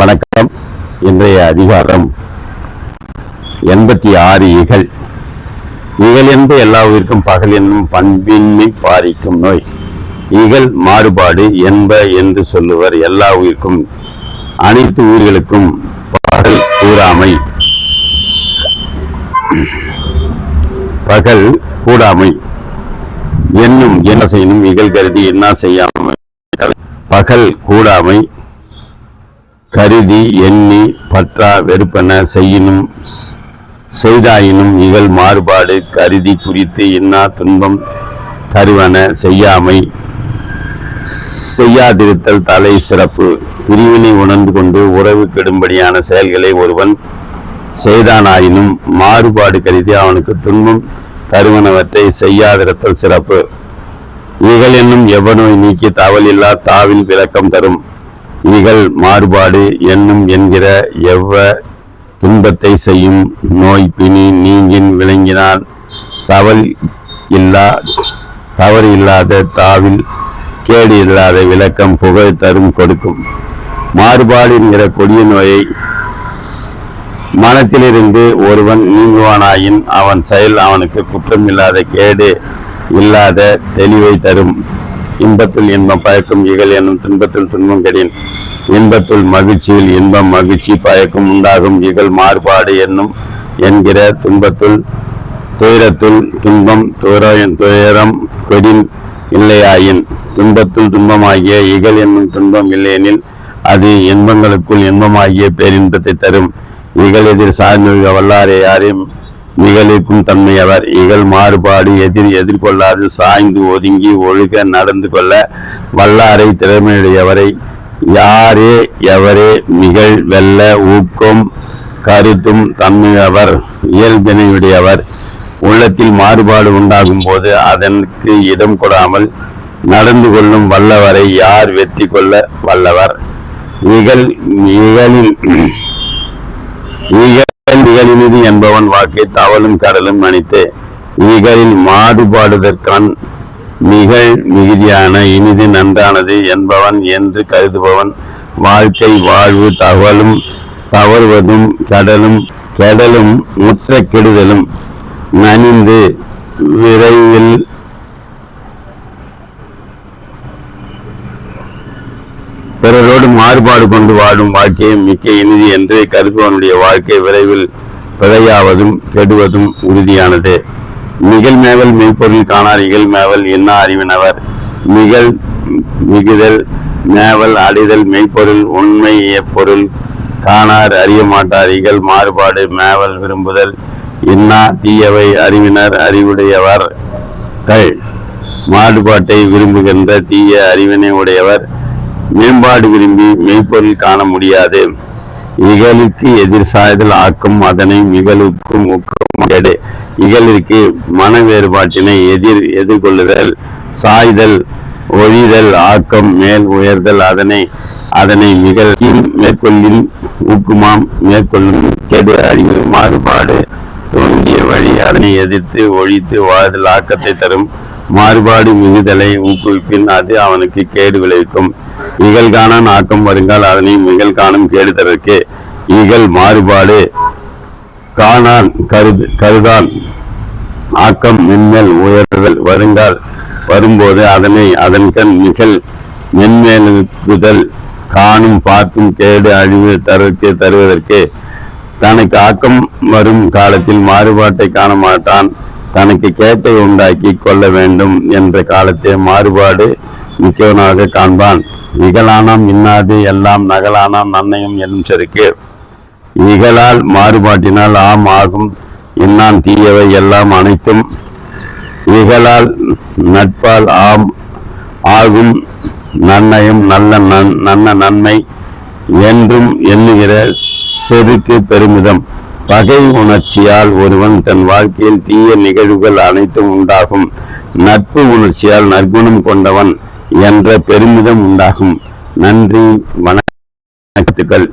வணக்கம். இன்றைய அதிகாரம் எண்பத்தி ஆறு இகழ். இகழ் என்று எல்லா உயிருக்கும் பகல் என்னும் பண்பின்மை பாதிக்கும் நோய். இகழ் மாறுபாடு என்ப என்று சொல்லுவர் எல்லா உயிருக்கும் அனைத்து உயிர்களுக்கும் பகல் கூறாமை. பகல் கூடாமை. என்னும் என்ன செய்யணும்? இகழ் கருதி என்ன செய்யாமை பகல் கூடாமை. கருதி எண்ணி பற்றா வெறுப்பன செய்யினும் செய்தாயினும் இகழ் மாறுபாடு கருதி குறித்து இன்னா துன்பம் தருவன செய்யாமை செய்யாதிருத்தல் தலை சிறப்பு. பிரிவினை உணர்ந்து கொண்டு உறவு கெடும்படியான செயல்களை ஒருவன் செய்தானாயினும் மாறுபாடு கருதி அவனுக்கு துன்பம் தருவனவற்றை செய்யாதிருத்தல் சிறப்பு. இகழ் என்னும் எவனோய் நீக்கி தவலில்லா தாவில் விளக்கம் தரும். இகல் மாறுபாடு என்னும் என்கிற எவ்வ துன்பத்தை செய்யும் நோய் பிணி நீங்கின் விளங்கினால் தவல் இல்லா தவறு இல்லாத தாவில் கேடு இல்லாத விளக்கம் புகழ் தரும் கொடுக்கும். மாறுபாடு என்கிற கொடிய நோயை மனத்திலிருந்து ஒருவன் நீங்குவானாயின் அவன் செயல் அவனுக்கு குற்றமில்லாத கேடு இல்லாத தெளிவை தரும். இன்பத்தில் இன்பம் பயக்கும் இகழ் என்னும் துன்பத்தில் துன்பம் கெடின் இன்பத்துள் மகிழ்ச்சியில் இன்பம் மகிழ்ச்சி பயக்கும் உண்டாகும் இகழ் மாறுபாடு என்னும் என்கிற துன்பத்துள் துயரத்துள் துன்பம் துயரம் துயரம் கொடின் இல்லையாயின். துன்பத்துள் துன்பமாகிய இகழ் என்னும் துன்பம் இல்லையெனில் அது இன்பங்களுக்குள் இன்பமாகிய பேரின்பத்தை தரும். இகழ் எதிர் சார்ந்த வல்லாரை யாரையும் நிகழ்க்கும் தன்மையவர். இகழ் மாறுபாடு எதிர் எதிர்கொள்ளாது சாய்ந்து ஒதுங்கி ஒழுக நடந்து கொள்ள வல்லாரை திறமையுடையவரை. யாரே எவரே நிகழ் வெல்ல ஊக்கம் கருத்தும் தன்மையவர் இயல்பினையுடையவர். உள்ளத்தில் மாறுபாடு உண்டாகும் போது அதற்கு இடம் கொடாமல் நடந்து கொள்ளும் வல்லவரை யார் வெற்றி கொள்ள வல்லவர்? இகழ் இகழில் இகழ் இகலினிது என்பவன் வாக்கை தவளும் கடலும் அணித்து இகலில் மாறுபாடுதற்கான் மிகழ் மிகுதியான இனிது நன்றானது என்பவன் என்று கருதுபவன் வாழ்க்கை வாழ்வு தவளும் தவறுவதும் கடலும் கெடலும் முற்ற கெடுதலும் நனிந்து விரைவில் பிறரோடு மாறுபாடு கொண்டு வாழும் வாழ்க்கையை மிக்க இனிது என்று கருப்பவனுடைய வாழ்க்கை விரைவில் பிழையாவதும் கெடுவதும் உறுதியானது. நிகழ்மேவல் மெய்ப்பொருள் காணார் இகழ்மேவல் என்ன அறிவினவர்? நிகழ் மிகுதல் மேவல் அடிதல் மெய்ப்பொருள் உண்மை பொருள் காணார் அறிய மாட்டார். இகழ் மாறுபாடு மேவல் விரும்புதல் இன்னா தீயவை அறிவினர் அறிவுடையவர்? கள் மாறுபாட்டை விரும்புகின்ற தீய அறிவினை உடையவர். மேம்பாடு விரும்பி மெய்ப்பொருள் காண முடியாது. இகழுக்கு எதிர் சாய்தல் ஆக்கும் அதனை மிகழுக்கும் ஊக்கம் கெடு இகழிற்கு மன வேறுபாட்டினை எதிர் எதிர்கொள்ளுதல் சாய்தல் ஒழிதல் ஆக்கம் மேல் உயர்தல் அதனை அதனை நிகழ்ச்சியும் மேற்கொள்ளில் ஊக்குமாம் மேற்கொள்ளும் கெடு அறிவு மாறுபாடு தோன்றிய வழி அதனை எதிர்த்து ஒழித்து வாழ்தல் ஆக்கத்தை தரும் மாறுபாடு மிகுதலை ஊக்குவிப்பின் அது அவனுக்கு கேடு விளைவிக்கும். இகழ் காணான் ஆக்கம் வருங்கால் அதனை இகழ் காணும் கேடுதற்கு இகழ் மாறுபாடு காணான் கருது கருதான் ஆக்கம் மென்மேல் உயர்தல் வருங்கால் வரும்போது அதனை அதன் கண் மென்மேலுதல் காணும் பார்க்கும் கேடு அழிவு தரற்கு தருவதற்கு. தனக்கு ஆக்கம் வரும் காலத்தில் மாறுபாட்டை காண மாட்டான். தனக்கு கேட்டை உண்டாக்கி கொள்ள வேண்டும் என்ற காலத்தை மாறுபாடு மிக்கவனாக காண்பான். இகலானாம் இன்னாது எல்லாம் நகலானாம் நன்னையும் என்னும் செருக்கு. இகலால் மாறுபாட்டினால் ஆம் ஆகும். இன்னான் தீயவை எல்லாம் அனைத்தும் இகலால் நட்பால் ஆம் ஆகும். நன்னயம் நல்ல நன் நல்ல நன்மை என்றும் எண்ணுகிற செருக்கு பெருமிதம். பகை உணர்ச்சியால் ஒருவன் தன் வாழ்க்கையில் தீய நிகழ்வுகள் அனைத்தும் உண்டாகும். நட்பு உணர்ச்சியால் நற்குணம் கொண்டவன். என்ற பெருமிதம் உண்டாகும். நன்றி வணக்கத்துக்கள்